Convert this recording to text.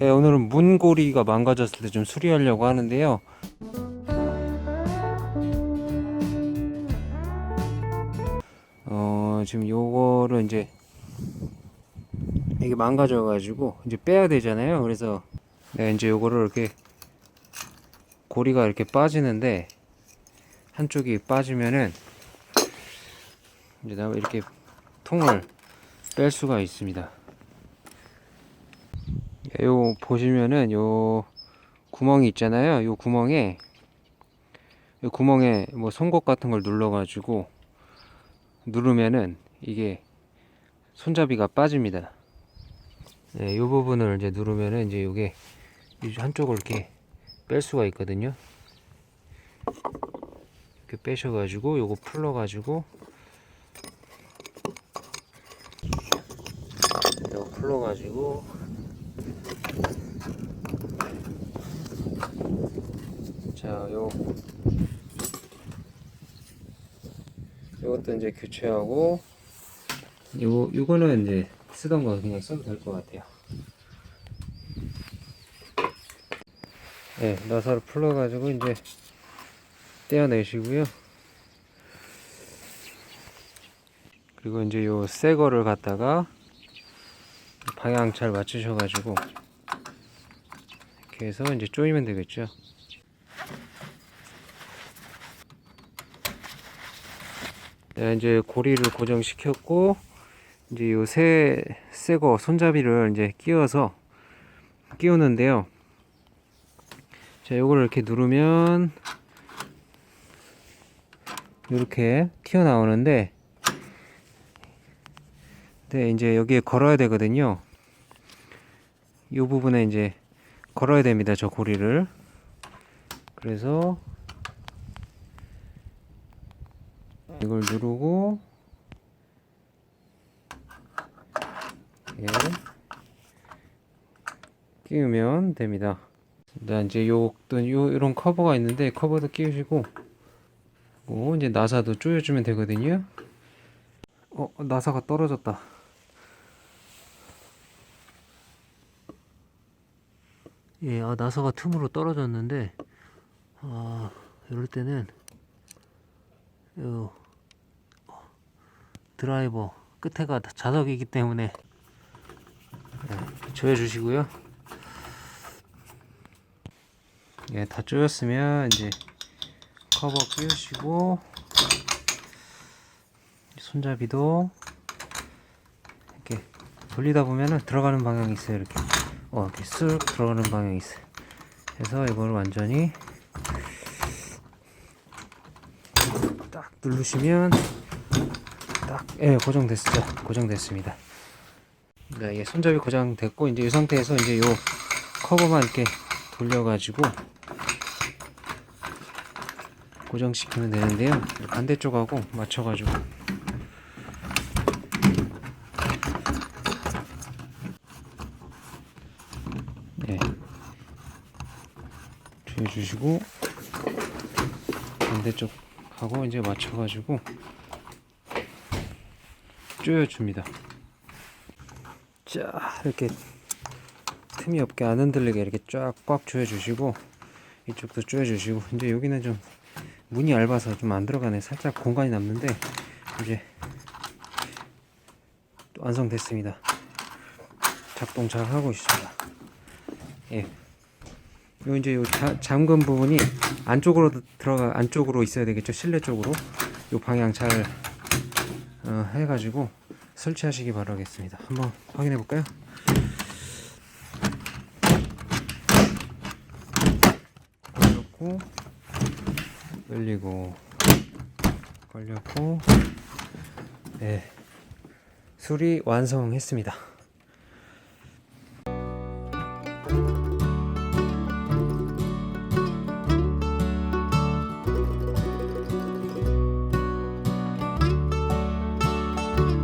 예, 오늘은 문고리가 망가졌을 때 좀 수리하려고 하는데요. 어, 지금 요거를 이제 이게 망가져 가지고 이제 빼야 되잖아요. 그래서 내가 이제 요거를 이렇게 고리가 이렇게 빠지는데 한쪽이 빠지면은 이제 나 이렇게 통을 뺄 수가 있습니다. 요 보시면은 요 구멍이 있잖아요. 요 구멍에 요 구멍에 뭐 송곳 같은 걸 눌러 가지고 누르면은 이게 손잡이가 빠집니다. 네, 요 부분을 이제 누르면은 이제 요게 이 한쪽을 이렇게 뺄 수가 있거든요. 이렇게 빼셔 가지고 요거 풀러 가지고 풀러 가지고 자, 요 요것도 이제 교체하고 요 요거는 이제 쓰던 거 그냥 써도 될 것 같아요. 네, 나사를 풀어 가지고 이제 떼어내시고요. 그리고 이제 요 새 거를 갖다가 방향 잘 맞추셔 가지고 이렇게 해서 이제 조이면 되겠죠. 네, 이제 고리를 고정시켰고 이제 요 새 새거 손잡이를 이제 끼워서 끼우는데요. 자, 요거를 이렇게 누르면 이렇게 튀어나오는데 네, 이제 여기에 걸어야 되거든요. 이 부분에 이제 걸어야 됩니다. 저 고리를. 그래서 이걸 누르고 예. 끼우면 됩니다. 네, 이제 요, 또 요, 이런 커버가 있는데 커버도 끼우시고 오, 이제 나사도 조여주면 되거든요. 어, 나사가 떨어졌다. 예, 아, 나사가 틈으로 떨어졌는데, 아, 이럴 때는, 요, 드라이버 끝에가 다 자석이기 때문에, 예, 조여 주시고요. 예, 다 조였으면, 이제, 커버 끼우시고, 손잡이도, 이렇게 돌리다 보면은 들어가는 방향이 있어요, 이렇게. 어, 이렇게 쓱 들어가는 방향이 있어요. 그래서 이걸 완전히 딱 누르시면 딱, 예, 고정됐죠. 고정됐습니다. 네, 예, 손잡이 고정됐고, 이제 이 상태에서 이제 요 커버만 이렇게 돌려가지고 고정시키면 되는데요. 반대쪽하고 맞춰가지고 네. 조여주시고 반대쪽하고 이제 맞춰가지고 조여줍니다. 자 이렇게 틈이 없게 안 흔들리게 이렇게 쫙 꽉 조여주시고 이쪽도 조여주시고 이제 여기는 좀 문이 얇아서 좀 안 들어가네 살짝 공간이 남는데 이제 또 완성됐습니다. 작동 잘 하고 있습니다. 예. 요 이제 요 자, 잠금 부분이 안쪽으로 들어가 안쪽으로 있어야 되겠죠 실내 쪽으로 요 방향 잘 어, 해가지고 설치하시기 바라겠습니다. 한번 확인해 볼까요? 걸렸고 열리고 걸렸고 네 수리 완성했습니다.